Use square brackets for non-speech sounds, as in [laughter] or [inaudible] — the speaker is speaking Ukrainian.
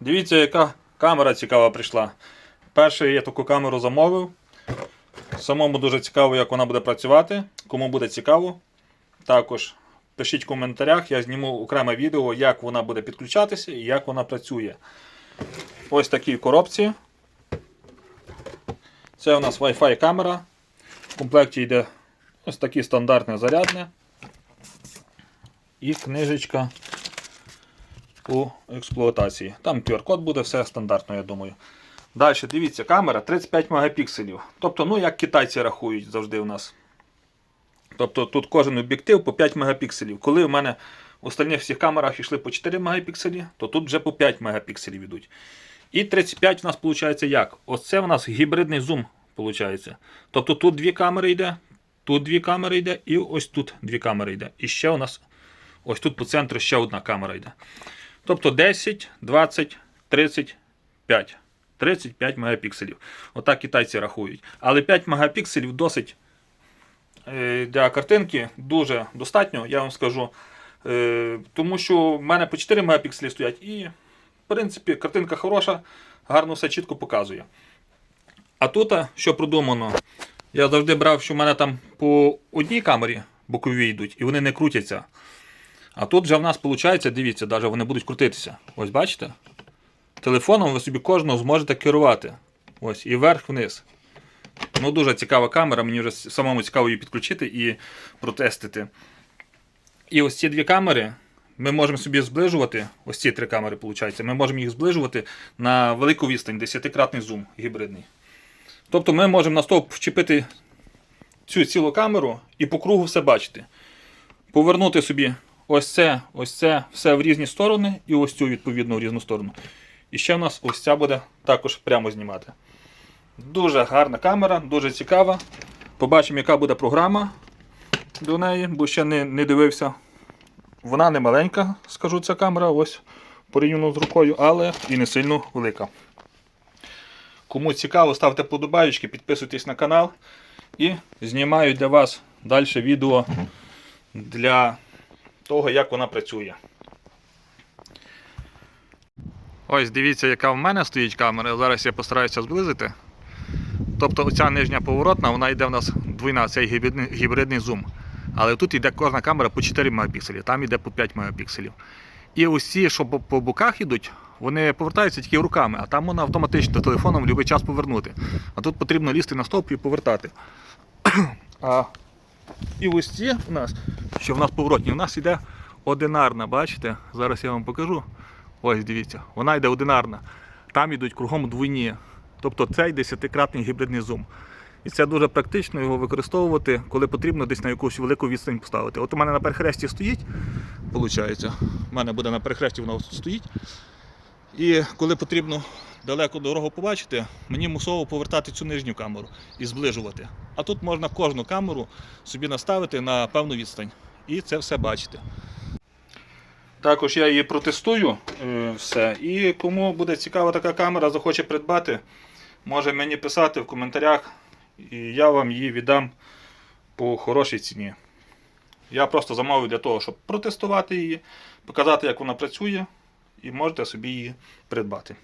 Дивіться, яка камера цікава прийшла. Перше, я таку камеру замовив. Самому дуже цікаво, як вона буде працювати. Кому буде цікаво, також пишіть в коментарях, я зніму окреме відео, як вона буде підключатися і як вона працює. Ось такі коробці. Це у нас Wi-Fi камера. В комплекті йде ось таке стандартне зарядне. І книжечка у експлуатації. Там QR-код буде, все стандартно, я думаю. Далі, дивіться, камера 35 мегапікселів. Тобто, ну як китайці рахують завжди у нас. Тобто тут кожен об'єктив по 5 мегапікселів. Коли в мене в остальних всіх камерах йшли по 4 мегапікселі, то тут вже по 5 мегапікселів йдуть. І 35 у нас виходить як? Оце у нас гібридний зум. Виходить. Тобто тут дві камери йде, тут дві камери йде, і ось тут дві камери йде. І ще у нас ось тут по центру ще одна камера йде. Тобто 10, 20, 35. 35 мегапікселів. Отак китайці рахують. Але 5 мегапікселів досить е, для картинки дуже достатньо, я вам скажу. Е, Тому що в мене по 4 мегапікселі стоять і, в принципі, картинка хороша, гарно все чітко показує. А тут, що продумано, я завжди брав, що в мене там по одній камері бокові йдуть, і вони не крутяться. А тут вже в нас виходить, дивіться, навіть вони будуть крутитися. Ось бачите? Телефоном ви собі кожного зможете керувати. Ось, і вверх-вниз. Ну, дуже цікава камера, мені вже самому цікаво її підключити і протестити. І ось ці дві камери ми можемо собі зближувати. Ось ці три камери, виходить, ми можемо їх зближувати на велику відстань, 10-кратний зум гібридний. Тобто ми можемо на стовп вчепити цю цілу камеру і по кругу все бачити. Повернути собі ось це, ось це, все в різні сторони, і ось цю відповідно в різну сторону. І ще в нас ось ця буде також прямо знімати. Дуже гарна камера, дуже цікава. Побачимо, яка буде програма до неї, бо ще не, не дивився. Вона не маленька, скажу, ця камера, ось порівняно з рукою, але і не сильно велика. Кому цікаво, ставте подобаєчки, підписуйтесь на канал і знімаю для вас далі відео для того, як вона працює. Ось дивіться, яка в мене стоїть камера. Зараз я постараюся зблизити. Тобто оця нижня поворотна, вона йде в нас двойна, цей гібридний, гібридний зум. Але тут йде кожна камера по 4 мегапікселі, там йде по 5 мегапікселів. І ці, що по, по боках йдуть, вони повертаються тільки руками, а там можна автоматично телефоном в будь-який час повернути. А тут потрібно лізти на стовп і повертати. [clears throat] А і ось ці у нас, що в нас поворотні, у нас йде одинарна, бачите? Зараз я вам покажу. Ось дивіться, вона йде одинарна. Там йдуть кругом двойні. Тобто цей 10-кратний гібридний зум. І це дуже практично його використовувати, коли потрібно десь на якусь велику відстань поставити. От у мене на перехресті стоїть, виходить, у мене буде на перехресті воно стоїть. І коли потрібно далеко дорогу побачити, мені мусово повертати цю нижню камеру і зближувати. А тут можна кожну камеру собі наставити на певну відстань і це все бачити. Також я її протестую е, все. І кому буде цікава така камера, захоче придбати, може мені писати в коментарях, і я вам її віддам по хорошій ціні. Я просто замовив для того, щоб протестувати її, показати, як вона працює, і можете собі її придбати.